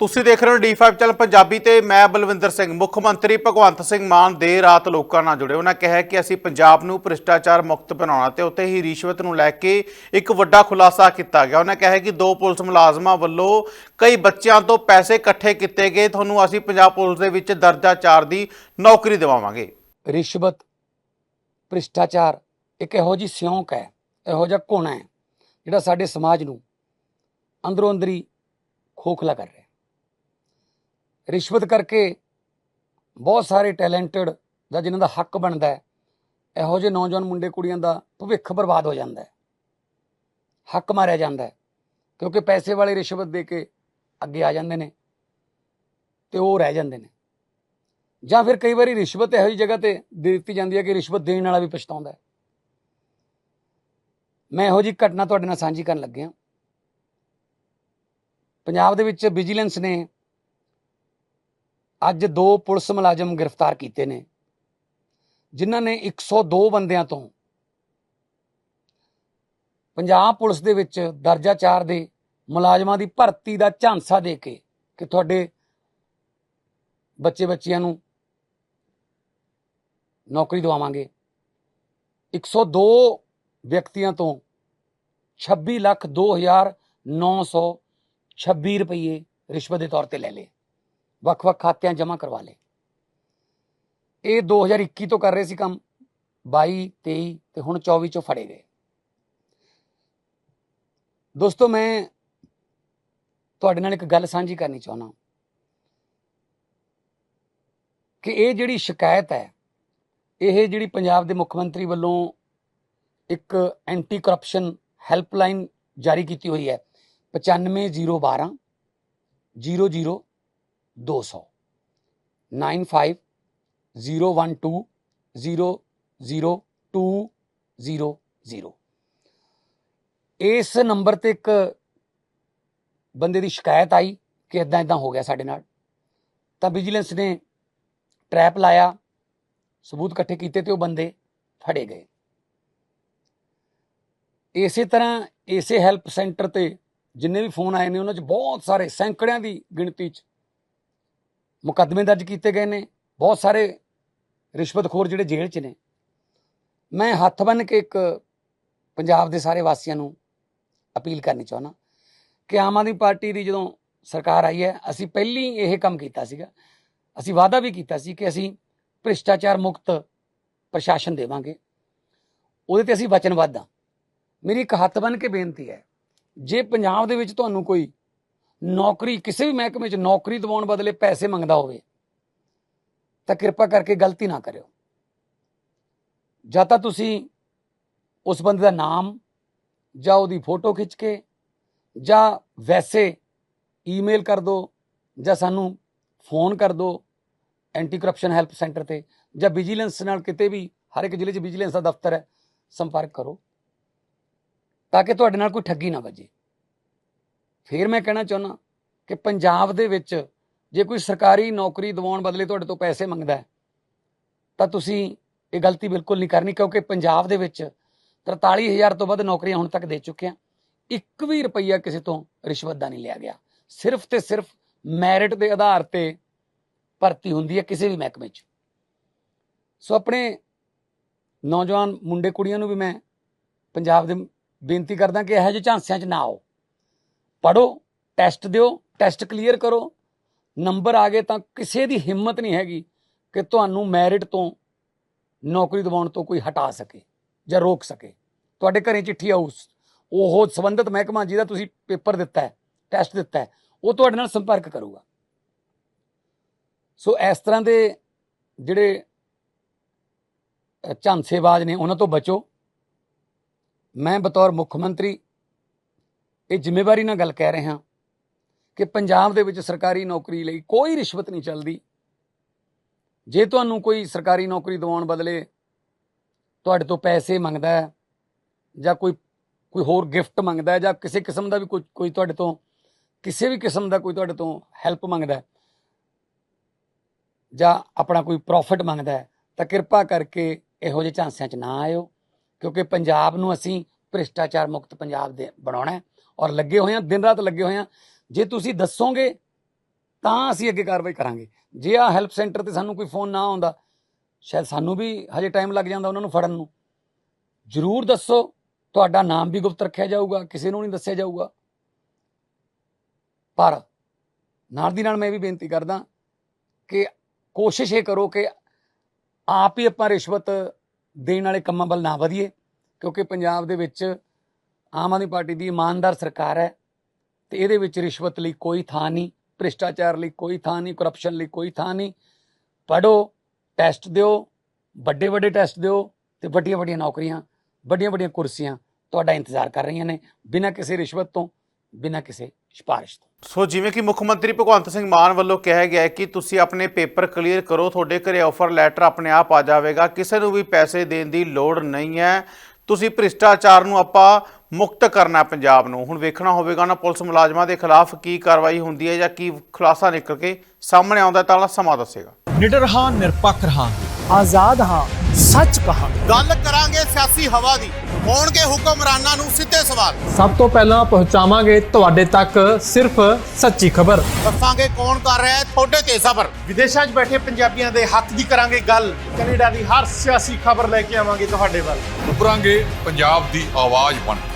ਤੁਸੀਂ ਦੇਖ ਰਹੇ ਹੋ ਡੀ5 ਚੈਨਲ ਪੰਜਾਬੀ ਤੇ ਮੈਂ ਬਲਵਿੰਦਰ ਸਿੰਘ, ਮੁੱਖ ਮੰਤਰੀ ਭਗਵੰਤ ਸਿੰਘ ਮਾਨ ਦੇ ਰਾਤ ਲੋਕਾਂ ਨਾਲ ਜੁੜੇ। ਉਹਨਾਂ ਕਿਹਾ ਕਿ ਅਸੀਂ ਪੰਜਾਬ ਨੂੰ ਭ੍ਰਿਸ਼ਟਾਚਾਰ ਮੁਕਤ ਬਣਾਉਣਾ ਤੇ ਉੱਤੇ ਹੀ ਰਿਸ਼ਵਤ ਨੂੰ ਲੈ ਕੇ ਇੱਕ ਵੱਡਾ ਖੁਲਾਸਾ ਕੀਤਾ ਗਿਆ। ਉਹਨਾਂ ਕਿਹਾ ਕਿ ਦੋ ਪੁਲਿਸ ਮੁਲਾਜ਼ਮਾਂ ਵੱਲੋਂ ਕਈ ਬੱਚਿਆਂ ਤੋਂ ਪੈਸੇ ਇਕੱਠੇ ਕੀਤੇ ਗਏ। ਤੁਹਾਨੂੰ ਅਸੀਂ ਪੰਜਾਬ ਪੁਲਿਸ ਦੇ ਵਿੱਚ ਦਰਜਾ 4 ਦੀ ਨੌਕਰੀ ਦਿਵਾਵਾਂਗੇ। ਰਿਸ਼ਵਤ, ਭ੍ਰਿਸ਼ਟਾਚਾਰ, ਇੱਕ ਇਹੋ ਜੀ ਸਿਉਂਕ ਹੈ, ਇਹੋ ਜਿਹਾ ਘੁਣ ਹੈ, ਜਿਹੜਾ ਸਾਡੇ ਸਮਾਜ ਨੂੰ ਅੰਦਰੋਂ ਅੰਦਰੀ ਖੋਖਲਾ ਕਰ ਰਿਹਾ ਰਿਸ਼ਵਤ ਕਰਕੇ ਬਹੁਤ ਸਾਰੇ ਟੈਲੈਂਟਡ ਦਾ ਜਿਨ੍ਹਾਂ ਦਾ ਹੱਕ ਬਣਦਾ ਹੈ, ਇਹੋ ਜਿਹੇ ਨੌਜਵਾਨ ਮੁੰਡੇ ਕੁੜੀਆਂ ਦਾ ਭਵਿੱਖ ਬਰਬਾਦ ਹੋ ਜਾਂਦਾ ਹੈ। ਹੱਕ ਮਾਰਿਆ ਜਾਂਦਾ ਹੈ, ਕਿਉਂਕਿ ਪੈਸੇ ਵਾਲੇ ਰਿਸ਼ਵਤ ਦੇ ਕੇ ਅੱਗੇ ਆ ਜਾਂਦੇ ਨੇ ਤੇ ਉਹ ਰਹਿ ਜਾਂਦੇ ਨੇ। ਜਾਂ ਫਿਰ ਕਈ ਵਾਰੀ ਰਿਸ਼ਵਤ ਇਹੋ ਜਿਹੀ ਜਗ੍ਹਾ ਤੇ ਦੇ ਦਿੱਤੀ ਜਾਂਦੀ ਹੈ ਕਿ ਰਿਸ਼ਵਤ ਦੇਣ ਵਾਲਾ ਵੀ ਪਛਤਾਉਂਦਾ ਹੈ। ਮੈਂ ਇਹੋ ਜਿਹੀ ਘਟਨਾ ਤੁਹਾਡੇ ਨਾਲ ਸਾਂਝੀ ਕਰਨ ਲੱਗਿਆ। ਪੰਜਾਬ ਦੇ ਵਿੱਚ ਵਿਜੀਲੈਂਸ ਨੇ ਅੱਜ ਦੋ ਪੁਲਿਸ ਮੁਲਾਜ਼ਮ ਗ੍ਰਿਫਤਾਰ ਕੀਤੇ ਨੇ, ਜਿਨ੍ਹਾਂ ਨੇ 102 ਬੰਦਿਆਂ ਤੋਂ ਪੰਜਾਬ ਪੁਲਿਸ ਦੇ ਵਿੱਚ ਦਰਜਾ 4 ਦੇ ਮੁਲਾਜ਼ਮਾਂ ਦੀ ਭਰਤੀ ਦਾ ਝਾਂਸਾ ਦੇ ਕੇ ਕਿ ਤੁਹਾਡੇ ਬੱਚੇ ਬੱਚਿਆਂ ਨੂੰ ਨੌਕਰੀ ਦਵਾਵਾਂਗੇ। 102 ਵਿਅਕਤੀਆਂ ਤੋਂ 26 ਲੱਖ 2926 ਰੁਪਏ ਰਿਸ਼ਵਤ ਦੇ ਤੌਰ ਤੇ ਲੈ ਲਏ। ਵੱਖ-ਵੱਖ ਖਾਤਿਆਂ ਜਮ੍ਹਾਂ ਕਰਵਾ ਲਏ। ਇਹ 2021 ਤੋਂ ਕਰ ਰਹੇ ਸੀ ਕੰਮ 22 23 ਤੇ ਹੁਣ 24 ਚੋਂ ਫੜੇ ਗਏ। ਦੋਸਤੋ, ਮੈਂ ਤੁਹਾਡੇ ਨਾਲ ਇੱਕ ਗੱਲ ਸਾਂਝੀ ਕਰਨੀ ਚਾਹੁੰਦਾ ਕਿ ਇਹ ਜਿਹੜੀ ਸ਼ਿਕਾਇਤ ਹੈ, ਇਹ ਜਿਹੜੀ ਪੰਜਾਬ ਦੇ ਮੁੱਖ ਮੰਤਰੀ ਵੱਲੋਂ ਇੱਕ ਐਂਟੀ ਕਰਪਸ਼ਨ ਹੈਲਪਲਾਈਨ ਜਾਰੀ ਕੀਤੀ ਹੋਈ ਹੈ 95012 00 200 95012 00200 ਇਸ ਨੰਬਰ ਤੇ ਇੱਕ ਬੰਦੇ ਦੀ ਸ਼ਿਕਾਇਤ ਆਈ ਕਿ ਇਦਾਂ ਇਦਾਂ ਹੋ ਗਿਆ ਸਾਡੇ ਨਾਲ ਤਾਂ ਵਿਜੀਲੈਂਸ ਨੇ ਟਰੈਪ ਲਾਇਆ ਸਬੂਤ ਇਕੱਠੇ ਕੀਤੇ ਤੇ ਉਹ ਬੰਦੇ ਫੜੇ ਗਏ ਇਸੇ ਤਰ੍ਹਾਂ ਇਸੇ ਹੈਲਪ ਸੈਂਟਰ ਤੇ ਜਿੰਨੇ ਵੀ ਫੋਨ ਆਏ ਨੇ ਉਹਨਾਂ 'ਚ ਬਹੁਤ ਸਾਰੇ ਸੈਂਕੜਿਆਂ ਦੀ ਗਿਣਤੀ 'ਚ ਮੁਕੱਦਮੇ ਦਰਜ ਕੀਤੇ ਗਏ ਨੇ, ਬਹੁਤ ਸਾਰੇ ਰਿਸ਼ਵਤਖੋਰ ਜਿਹੜੇ ਜੇਲ੍ਹ 'ਚ ਨੇ। ਮੈਂ ਹੱਥ ਬੰਨ ਕੇ ਇੱਕ ਪੰਜਾਬ ਦੇ ਸਾਰੇ ਵਾਸੀਆਂ ਨੂੰ ਅਪੀਲ ਕਰਨੀ ਚਾਹੁੰਦਾ ਕਿ ਆਮ ਆਦਮੀ ਪਾਰਟੀ ਦੀ ਜਦੋਂ ਸਰਕਾਰ ਆਈ ਹੈ, ਅਸੀਂ ਪਹਿਲੀ ਇਹ ਕੰਮ ਕੀਤਾ ਸੀਗਾ, ਅਸੀਂ ਵਾਅਦਾ ਵੀ ਕੀਤਾ ਸੀ ਕਿ ਅਸੀਂ ਭ੍ਰਿਸ਼ਟਾਚਾਰ ਮੁਕਤ ਪ੍ਰਸ਼ਾਸਨ ਦੇਵਾਂਗੇ। ਉਹਦੇ ਤੇ ਅਸੀਂ ਵਚਨਬੱਧ ਹਾਂ। ਮੇਰੀ ਇੱਕ ਹੱਥ ਬੰਨ ਕੇ ਬੇਨਤੀ ਹੈ, ਜੇ ਪੰਜਾਬ ਦੇ ਵਿੱਚ ਤੁਹਾਨੂੰ ਕੋਈ ਨੌਕਰੀ, ਕਿਸੇ ਵੀ ਮਹਿਕਮੇ 'ਚ ਨੌਕਰੀ ਦਿਵਾਉਣ ਬਦਲੇ ਪੈਸੇ ਮੰਗਦਾ ਹੋਵੇ, ਤਾਂ ਕਿਰਪਾ ਕਰਕੇ ਗਲਤੀ ਨਾ ਕਰਿਓ। ਜਾਂ ਤਾਂ ਤੁਸੀਂ ਉਸ ਬੰਦੇ ਦਾ ਨਾਮ ਜਾਂ ਉਹਦੀ ਫੋਟੋ ਖਿੱਚ ਕੇ ਜਾਂ ਵੈਸੇ ਈਮੇਲ ਕਰ ਦਿਓ ਜਾਂ ਸਾਨੂੰ ਫੋਨ ਕਰ ਦਿਓ ਐਂਟੀ ਕਰਪਸ਼ਨ ਹੈਲਪ ਸੈਂਟਰ ਤੇ ਜਾਂ ਵਿਜੀਲੈਂਸ ਨਾਲ ਕਿਤੇ ਵੀ, ਹਰ ਇੱਕ ਜ਼ਿਲ੍ਹੇ 'ਚ ਵਿਜੀਲੈਂਸ ਦਾ ਦਫ਼ਤਰ ਹੈ, ਸੰਪਰਕ ਕਰੋ। ਤਾਂ ਕਿ ਤੁਹਾਡੇ ਨਾਲ ਕੋਈ ਠੱਗੀ ਨਾ ਵੱਜੇ। ਫਿਰ ਮੈਂ ਕਹਿਣਾ ਚਾਹੁੰਦਾ ਕਿ ਪੰਜਾਬ ਦੇ ਵਿੱਚ ਜੇ ਕੋਈ ਸਰਕਾਰੀ ਨੌਕਰੀ ਦਿਵਾਉਣ ਬਦਲੇ ਤੁਹਾਡੇ ਤੋਂ ਪੈਸੇ ਮੰਗਦਾ ਤਾਂ ਤੁਸੀਂ ਇਹ ਗਲਤੀ ਬਿਲਕੁਲ ਨਹੀਂ ਕਰਨੀ, ਕਿਉਂਕਿ ਪੰਜਾਬ ਦੇ ਵਿੱਚ 43000 ਤੋਂ ਵੱਧ ਨੌਕਰੀਆਂ ਹੁਣ ਤੱਕ ਦੇ ਚੁੱਕੇ ਆ ਇੱਕ ਵੀ ਰੁਪਈਆ ਕਿਸੇ ਤੋਂ ਰਿਸ਼ਵਤ ਦਾ ਨਹੀਂ ਲਿਆ ਗਿਆ। ਸਿਰਫ ਤੇ ਸਿਰਫ ਮੈਰਿਟ ਦੇ ਆਧਾਰ ਤੇ ਭਰਤੀ ਹੁੰਦੀ ਹੈ ਕਿਸੇ ਵੀ ਮਹਿਕਮੇ 'ਚ। ਸੋ ਆਪਣੇ ਨੌਜਵਾਨ ਮੁੰਡੇ ਕੁੜੀਆਂ ਨੂੰ ਵੀ ਮੈਂ ਪੰਜਾਬ ਦੇ ਬੇਨਤੀ ਕਰਦਾ ਕਿ ਇਹੋ ਜਿਹੇ ਝਾਂਸਿਆਂ 'ਚ ਨਾ ਆਓ। ਪੜੋ ਟੈਸਟ ਦਿਓ ਟੈਸਟ ਕਲੀਅਰ ਕਰੋ। ਨੰਬਰ ਆ ਗਏ ਤਾਂ ਕਿਸੇ ਦੀ ਹਿੰਮਤ ਨਹੀਂ ਹੈਗੀ ਕਿ ਤੁਹਾਨੂੰ ਮੈਰਿਟ ਤੋਂ ਨੌਕਰੀ ਦਿਵਾਉਣ ਤੋਂ ਕੋਈ ਹਟਾ ਸਕੇ ਜਾਂ ਰੋਕ ਸਕੇ। ਤੁਹਾਡੇ ਘਰੇ ਚਿੱਠੀ ਆਊ, ਉਹ ਸੰਬੰਧਿਤ ਮਹਿਕਮਾ ਜਿਹਦਾ ਤੁਸੀਂ ਪੇਪਰ ਦਿੱਤਾ ਹੈ ਟੈਸਟ ਦਿੱਤਾ ਹੈ, ਉਹ ਤੁਹਾਡੇ ਨਾਲ ਸੰਪਰਕ ਕਰੂਗਾ। ਸੋ ਇਸ ਤਰ੍ਹਾਂ ਦੇ ਜਿਹੜੇ ਝਾਂਸੇਬਾਜ਼ ਨੇ, ਉਹਨਾਂ ਤੋਂ ਬਚੋ। ਮੈਂ ਬਤੌਰ ਮੁੱਖ ਮੰਤਰੀ ਇਹ ਜ਼ਿੰਮੇਵਾਰੀ ਨਾਲ ਗੱਲ ਕਹਿ ਰਿਹਾ ਕਿ ਪੰਜਾਬ ਦੇ ਵਿੱਚ ਸਰਕਾਰੀ ਨੌਕਰੀ ਲਈ ਕੋਈ ਰਿਸ਼ਵਤ ਨਹੀਂ ਚੱਲਦੀ। ਜੇ ਤੁਹਾਨੂੰ ਕੋਈ ਸਰਕਾਰੀ ਨੌਕਰੀ ਦਿਵਾਉਣ ਬਦਲੇ ਤੁਹਾਡੇ ਤੋਂ ਪੈਸੇ ਮੰਗਦਾ ਹੈ ਜਾਂ ਕੋਈ ਕੋਈ ਹੋਰ ਗਿਫਟ ਮੰਗਦਾ ਹੈ ਜਾਂ ਕਿਸੇ ਕਿਸਮ ਦਾ ਵੀ ਕੋਈ ਕੋਈ ਤੁਹਾਡੇ ਤੋਂ, ਕਿਸੇ ਵੀ ਕਿਸਮ ਦਾ ਕੋਈ ਤੁਹਾਡੇ ਤੋਂ ਹੈਲਪ ਮੰਗਦਾ ਜਾਂ ਆਪਣਾ ਕੋਈ ਪ੍ਰੋਫਿਟ ਮੰਗਦਾ ਤਾਂ ਕਿਰਪਾ ਕਰਕੇ ਇਹੋ ਜਿਹੇ ਝਾਂਸਿਆਂ 'ਚ ਨਾ ਆਇਓ ਕਿਉਂਕਿ ਪੰਜਾਬ ਨੂੰ ਅਸੀਂ ਭ੍ਰਿਸ਼ਟਾਚਾਰ ਮੁਕਤ ਪੰਜਾਬ ਦੇ ਬਣਾਉਣਾ ਹੈ। ਔਰ ਲੱਗੇ ਹੋਏ ਹਾਂ ਦਿਨ ਰਾਤ ਲੱਗੇ ਹੋਏ ਹਾਂ ਜੇ ਤੁਸੀਂ ਦੱਸੋਗੇ, ਤਾਂ ਅਸੀਂ ਅੱਗੇ ਕਾਰਵਾਈ ਕਰਾਂਗੇ। ਜੇ ਆ ਹੈਲਪ ਸੈਂਟਰ ਤੇ ਸਾਨੂੰ ਕੋਈ ਫੋਨ ਨਾ ਆਉਂਦਾ, ਸ਼ਾਇਦ ਸਾਨੂੰ ਵੀ ਹਜੇ ਟਾਈਮ ਲੱਗ ਜਾਂਦਾ ਉਹਨਾਂ ਨੂੰ ਫੜਨ ਨੂੰ। ਜ਼ਰੂਰ ਦੱਸੋ, ਤੁਹਾਡਾ ਨਾਮ ਵੀ ਗੁਪਤ ਰੱਖਿਆ ਜਾਊਗਾ, ਕਿਸੇ ਨੂੰ ਨਹੀਂ ਦੱਸਿਆ ਜਾਊਗਾ। ਪਰ ਨਾਲ ਦੀ ਨਾਲ ਮੈਂ ਵੀ ਬੇਨਤੀ ਕਰਦਾ ਕਿ ਕੋਸ਼ਿਸ਼ ਇਹ ਕਰੋ ਕਿ ਆਪ ਹੀ ਆਪਾਂ ਰਿਸ਼ਵਤ ਦੇਣ ਵਾਲੇ ਕੰਮਾਂ ਵੱਲ ਨਾ ਵਧੀਏ, ਕਿਉਂਕਿ ਪੰਜਾਬ ਦੇ ਵਿੱਚ ਆਮ ਆਦਮੀ ਪਾਰਟੀ ਦੀ ਇਮਾਨਦਾਰ ਸਰਕਾਰ ਹੈ ਤੇ ਇਹਦੇ ਵਿੱਚ ਰਿਸ਼ਵਤ ਲਈ ਕੋਈ ਥਾਂ ਨਹੀਂ, ਭ੍ਰਿਸ਼ਟਾਚਾਰ ਲਈ ਕੋਈ ਥਾਂ ਨਹੀਂ ਕਰਪਸ਼ਨ ਲਈ ਕੋਈ ਥਾਂ ਨਹੀਂ। ਪੜੋ ਟੈਸਟ ਦਿਓ, ਵੱਡੇ ਵੱਡੇ ਟੈਸਟ ਦਿਓ ਤੇ ਵੱਡੀਆਂ ਵੱਡੀਆਂ ਨੌਕਰੀਆਂ, ਵੱਡੀਆਂ ਵੱਡੀਆਂ ਕੁਰਸੀਆਂ ਤੁਹਾਡਾ ਇੰਤਜ਼ਾਰ ਕਰ ਰਹੀਆਂ ਨੇ ਬਿਨਾਂ ਕਿਸੇ ਰਿਸ਼ਵਤ ਤੋਂ, ਬਿਨਾਂ ਕਿਸੇ ਸਿਫਾਰਿਸ਼ ਤੋਂ। ਸੋ ਜਿਵੇਂ ਕਿ ਮੁੱਖ ਮੰਤਰੀ ਭਗਵੰਤ ਸਿੰਘ ਮਾਨ ਵੱਲੋਂ ਕਿਹਾ ਗਿਆ ਹੈ ਕਿ ਤੁਸੀਂ ਆਪਣੇ ਪੇਪਰ ਕਲੀਅਰ ਕਰੋ, ਤੁਹਾਡੇ ਘਰੇ ਆਫਰ ਲੈਟਰ ਆਪਣੇ ਆਪ ਆ ਜਾਵੇਗਾ, ਕਿਸੇ ਨੂੰ ਵੀ ਪੈਸੇ ਦੇਣ ਦੀ ਲੋੜ ਨਹੀਂ ਹੈ। ਤੁਸੀਂ ਭ੍ਰਿਸ਼ਟਾਚਾਰ ਨੂੰ ਆਪਾਂ ਮੁਕਤ ਕਰਨਾ ਹੈ ਪੰਜਾਬ ਨੂੰ। ਹੁਣ ਵੇਖਣਾ ਹੋਵੇਗਾ ਨਾ ਪੁਲਿਸ ਮੁਲਾਜ਼ਮਾਂ ਦੇ ਖਿਲਾਫ ਕੀ ਕਾਰਵਾਈ ਹੁੰਦੀ ਹੈ ਜਾਂ ਕੀ ਖੁਲਾਸਾ ਨਿਕਲ ਕੇ ਸਾਹਮਣੇ ਆਉਂਦਾ ਹੈ ਤਾਂ ਸਮਾਂ ਦੱਸੇਗਾ। ਨਿਡਰ ਹਾਂ ਨਿਰਪੱਖ ਰਹਾਂਗੇ। ਆਜ਼ਾਦ ਹਾਂ ਸੱਚ ਕਹਾਂ ਗੱਲ ਕਰਾਂਗੇ ਸਿਆਸੀ ਹਵਾ ਦੀ। ਹੋਣਗੇ ਹੁਕਮਰਾਨਾਂ ਨੂੰ ਸਿੱਧੇ ਸਵਾਲ। ਸਭ ਤੋਂ ਪਹਿਲਾਂ ਪਹੁੰਚਾਵਾਂਗੇ ਤੁਹਾਡੇ ਤੱਕ ਸਿਰਫ ਸੱਚੀ ਖਬਰ। ਦੱਸਾਂਗੇ ਕੌਣ ਕਰ ਰਿਹਾ ਹੈ ਤੁਹਾਡੇ ਤੇ ਸਬਰ। ਵਿਦੇਸ਼ਾਂ 'ਚ ਬੈਠੇ ਪੰਜਾਬੀਆਂ ਦੇ ਹੱਕ ਦੀ ਕਰਾਂਗੇ ਗੱਲ। ਕੈਨੇਡਾ ਦੀ ਹਰ ਸਿਆਸੀ ਖਬਰ ਲੈ ਕੇ ਆਵਾਂਗੇ ਤੁਹਾਡੇ ਵੱਲ। ਉੱਭਰਾਂਗੇ ਪੰਜਾਬ ਦੀ ਆਵਾਜ਼ ਬਣ ਕੇ।